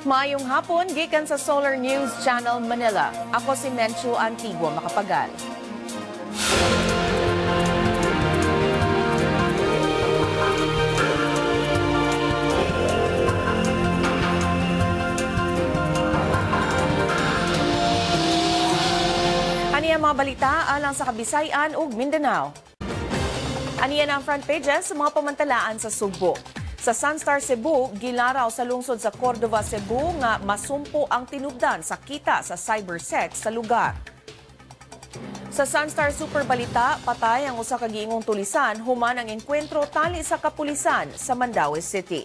Mayong hapon, gikan sa Solar News Channel Manila. Ako si Menchu Antigua Makapagal. Ani ang mga balita alang sa Kabisayan ug Mindanao. Aniyan ang front pages sa mga pamantalaan sa Subo. Sa Sunstar Cebu, gilaraw sa lungsod sa Cordova, Cebu nga masumpo ang tinubdan sa kita sa cybersex sa lugar. Sa Sunstar Super Balita, patay ang usa ka giingong tulisan human ang enkwentro tali sa kapulisan sa Mandaue City.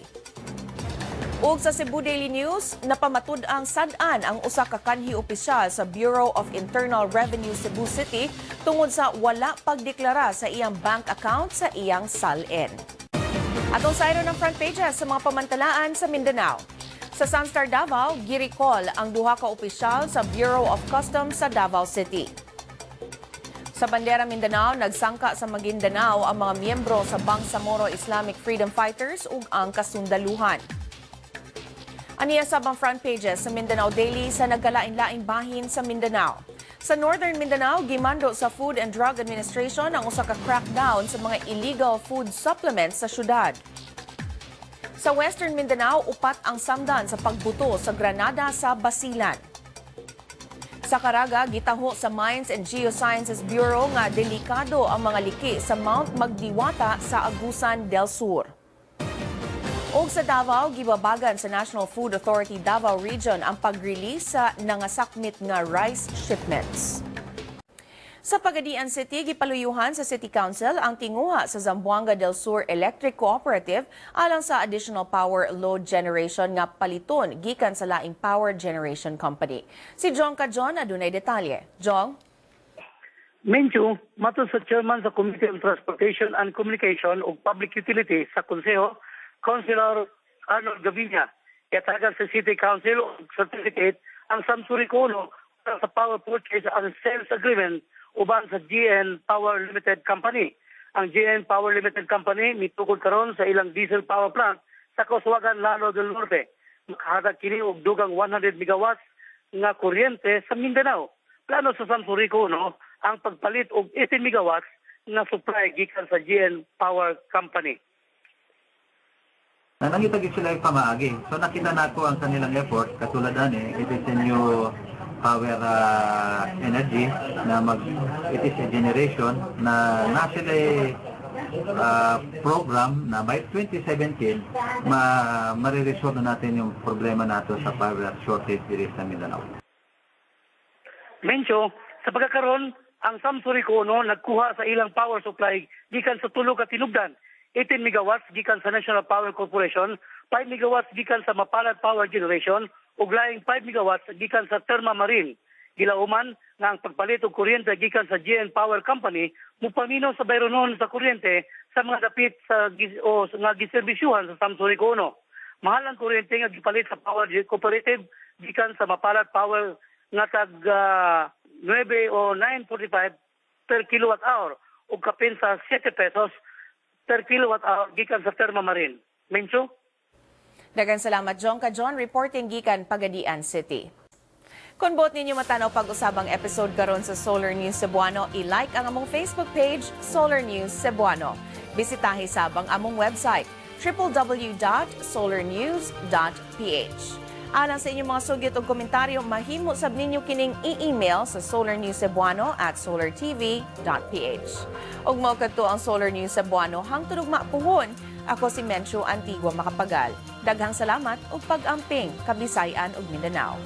Ug sa Cebu Daily News, napamatud ang sad-an ang usa ka kanhi opisyal sa Bureau of Internal Revenue Cebu City tungod sa wala pagdeklara sa iyang bank account sa iyang SALN. Atong sayro ng front pages sa mga pamantalaan sa Mindanao. Sa Sunstar Davao, giricall ang duha ka opisyal sa Bureau of Customs sa Davao City. Sa Bandera Mindanao, nagsangka sa Maguindanao ang mga miyembro sa Bangsamoro Islamic Freedom Fighters ug ang kasundaluhan. Aniya sa front pages sa Mindanao Daily sa nagkalain-laing bahin sa Mindanao. Sa Northern Mindanao, gimando sa Food and Drug Administration ang usa ka crackdown sa mga illegal food supplements sa syudad. Sa Western Mindanao, upat ang samdan sa pagbuto sa Granada sa Basilan. Sa Caraga, gitaho sa Mines and Geosciences Bureau nga delikado ang mga liki sa Mount Magdiwata sa Agusan del Sur. Og sa Davao, gibabagan sa National Food Authority Davao Region ang pag-release sa nangasakmit nga rice shipments. Sa Pagadian City, gipaluyuhan sa City Council ang tinguha sa Zamboanga del Sur Electric Cooperative alang sa additional power load generation nga paliton gikan sa laing power generation company. Si John Cajon adunay detalye. Jong? Menchu, matod sa chairman sa Committee on Transportation and Communication o Public Utilities sa Konseho, Councilor Arnold Gavinia, yatagan sa City Council certificate ang Samsuri para sa power purchase and sales agreement uban sa GN Power Limited Company. Ang GN Power Limited Company mitukod karon sa ilang diesel power plant sa Koswagan, Lalo del Norte. Makahatag kini og dugang 100 megawatts nga kuryente sa Mindanao. Plano sa San Furico no ang pagpalit og 18 megawatts nga supply gikan sa GN Power Company. Na nangitagit sila yung pamaagi. So nakita nato ang kanilang effort, katulad ani, it is a new power uh, energy na mag, it is a generation na na sila uh, program na by 2017 ma mariresolve na natin yung problema nato sa power shortage diri sa Mindanao. Mencho, sa pagkakaroon, ang Samsurico no nagkuha sa ilang power supply gikan sa tulo ka tinubdan. 18 megawatts gikan sa National Power Corporation, 5 megawatts gikan sa Mapalad Power Generation, ug laing 5 megawatts gikan sa Terma Marine. Gilauman nga ang pagpalit og kuryente gikan sa GN Power Company mupaminaw sa bayronon sa kuryente sa mga dapit sa o nga giserbisyuhan sa Samsurico no. Mahal ang kuryente nga gipalit sa Power Cooperative gikan sa Mapalad Power nga tag ah, 9 o 9.45 per kilowatt hour ug kapin sa 7 pesos per kilowatt hour gikan sa Terma Marine. Mencho? Dagan salamat John Cajon reporting gikan Pagadian City. Kung bot ninyo matanaw pag-usabang episode karon sa Solar News Cebuano, i-like ang among Facebook page, Solar News Cebuano. Bisitahi sabang among website, www.solarnews.ph. Alang sa inyong mga sugyot o komentaryo, mahimo sab ninyo kining i-email sa solarnewscebuano at solartv.ph. Ug mao kadto ang Solar News Cebuano hangtod ug mapuhon. Ako si Mencho Antigua Makapagal. Daghang salamat ug pag-amping Kabisayan ug Mindanao.